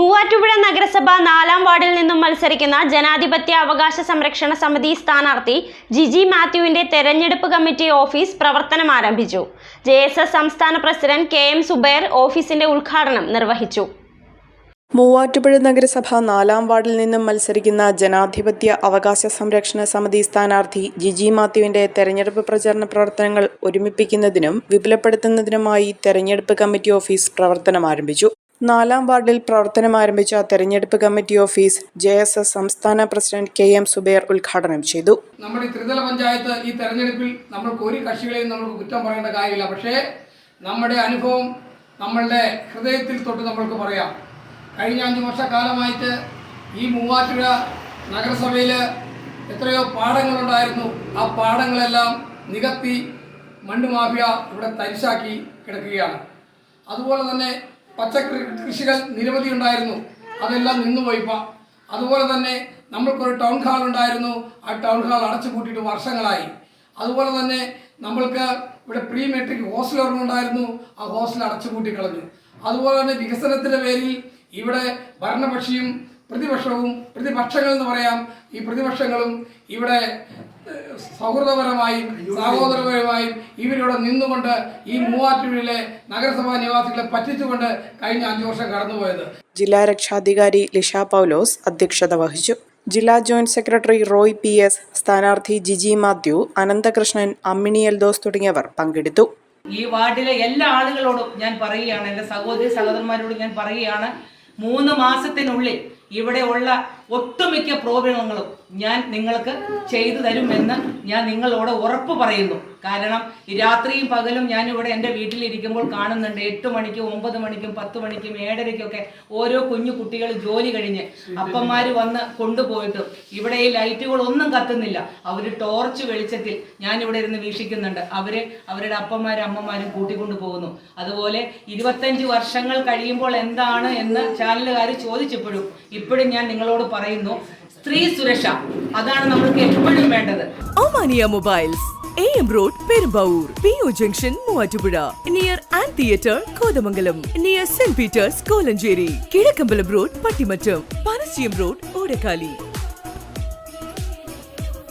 മൂവാറ്റുപുഴ നഗരസഭ നാലാം വാർഡിൽ നിന്നും മത്സരിക്കുന്ന ജനാധിപത്യ അവകാശ സംരക്ഷണ സമിതി സ്ഥാനാർത്ഥി ജിജി മാത്യുവിന്റെ തെരഞ്ഞെടുപ്പ് കമ്മിറ്റി ഓഫീസ് പ്രവർത്തനം ആരംഭിച്ചു. ജെ സംസ്ഥാന പ്രസിഡന്റ് കെ എം സുബൈർ ഓഫീസിന്റെ ഉദ്ഘാടനം നിർവഹിച്ചു. മൂവാറ്റുപുഴ നഗരസഭ നാലാം വാർഡിൽ നിന്നും മത്സരിക്കുന്ന ജനാധിപത്യ അവകാശ സംരക്ഷണ സമിതി സ്ഥാനാർത്ഥി ജിജി മാത്യുവിന്റെ തെരഞ്ഞെടുപ്പ് പ്രചരണ പ്രവർത്തനങ്ങൾ ഒരുമിപ്പിക്കുന്നതിനും വിപുലപ്പെടുത്തുന്നതിനുമായി തെരഞ്ഞെടുപ്പ് കമ്മിറ്റി ഓഫീസ് പ്രവർത്തനം ആരംഭിച്ചു. നാലാം വാർഡിൽ പ്രവർത്തനം ആരംഭിച്ച തെരഞ്ഞെടുപ്പ് committee office J S S സംസ്ഥാന പ്രസിഡന്റ് കെ എം സുബൈർ ഉദ്ഘാടനം ചെയ്തു. നമ്മുടെ ത്രിതല പഞ്ചായത്ത് ഈ തെരഞ്ഞെടുപ്പിൽ നമ്മൾക്ക് ഒരു കക്ഷികളെയും നമുക്ക് കുറ്റം പറയേണ്ട കാര്യമില്ല. പക്ഷേ നമ്മുടെ അനുഭവം നമ്മളുടെ ഹൃദയത്തിൽ തൊട്ട് നമ്മൾക്ക് പറയാം. കഴിഞ്ഞ അഞ്ച് വർഷക്കാലമായിട്ട് ഈ മൂവാറ്റുപുഴ നഗരസഭയിൽ എത്രയോ പാടങ്ങളുണ്ടായിരുന്നു. ആ പാടങ്ങളെല്ലാം നികത്തി മണ്ണ് മാഫിയ ഇവിടെ തരിശാക്കി കിടക്കുകയാണ്. അതുപോലെ തന്നെ പച്ചക്കറി കൃഷികൾ നിരവധി ഉണ്ടായിരുന്നു. അതെല്ലാം നിന്നുപോയിപ്പ അതുപോലെ തന്നെ നമ്മൾക്കൊരു ടൗൺ ഹാൾ ഉണ്ടായിരുന്നു. ആ ടൗൺ ഹാൾ അടച്ചു വർഷങ്ങളായി. അതുപോലെ തന്നെ നമ്മൾക്ക് ഇവിടെ പ്രീ മെട്രിക് ഹോസ്റ്റൽ ഉണ്ടായിരുന്നു. ആ ഹോസ്റ്റൽ അടച്ചു പൂട്ടി കളഞ്ഞു. അതുപോലെ തന്നെ വികസനത്തിന്റെ പേരിൽ ഇവിടെ ഭരണപക്ഷിയും പ്രതിപക്ഷവും പ്രതിപക്ഷങ്ങൾ എന്ന് പറയാം. ഈ പ്രതിപക്ഷങ്ങളും ഇവിടെ സൗഹൃദപരമായും സഹോദരപരമായും ഇവരിവിടെ നിന്നുകൊണ്ട് ഈ മൂവാറ്റുപുഴയിലെ നഗരസഭാ നിവാസികളെ പറ്റിച്ചുകൊണ്ട് കഴിഞ്ഞ അഞ്ചു വർഷം കടന്നുപോയത്. ജില്ലാ രക്ഷാധികാരി ലിഷ പൗലോസ് അധ്യക്ഷത വഹിച്ചു. ജില്ലാ joint secretary Roy P S സ്ഥാനാർത്ഥി ജിജി മാത്യു അനന്തകൃഷ്ണൻ അമ്മിണി എൽദോസ് തുടങ്ങിയവർ പങ്കെടുത്തു. ഈ വാർഡിലെ എല്ലാ ആളുകളോടും ഞാൻ പറയുകയാണ് എന്റെ സഹോദരി സഹോദരന്മാരോടും ഞാൻ പറയുകയാണ് മൂന്ന് മാസത്തിനുള്ളിൽ ഇവിടെയുള്ള ഒട്ടുമിക്ക പ്രോബ്ലങ്ങളും ഞാൻ നിങ്ങൾക്ക് ചെയ്തു തരുമെന്ന് ഞാൻ നിങ്ങളോട് ഉറപ്പ് പറയുന്നു. കാരണം രാത്രിയും പകലും ഞാൻ ഇവിടെ എന്റെ വീട്ടിലിരിക്കുമ്പോൾ കാണുന്നുണ്ട് എട്ട് മണിക്കും ഒമ്പത് മണിക്കും പത്ത് മണിക്കും ഏഴരയ്ക്കൊക്കെ ഓരോ കുഞ്ഞു കുട്ടികൾ ജോലി കഴിഞ്ഞ് അപ്പന്മാർ വന്ന് കൊണ്ടുപോയിട്ടും ഇവിടെ ഈ ലൈറ്റുകളൊന്നും കത്തുന്നില്ല. അവർ ടോർച്ച് വെളിച്ചത്തിൽ ഞാൻ ഇവിടെ ഇരുന്ന് വീക്ഷിക്കുന്നുണ്ട്. അവർ അവരുടെ അപ്പന്മാരും അമ്മമാരും കൂട്ടിക്കൊണ്ടു പോകുന്നു. അതുപോലെ ഇരുപത്തഞ്ച് വർഷങ്ങൾ കഴിയുമ്പോൾ എന്താണ് എന്ന് ചാനലുകാർ ചോദിച്ചപ്പോഴും ഇപ്പോഴും ഞാൻ നിങ്ങളോട് പറയുന്നു സ്ത്രീ സുരക്ഷ. അതാണ് നമ്മൾക്ക് എപ്പോഴും വേണ്ടത്. Omania mobiles A M road Perumpur P O junction Muvattupuzha near and theatre Kothamangalam near Saint Peter's Kolenchery Kizhakkambalam road Pattimattom Panasyam road Odakkali.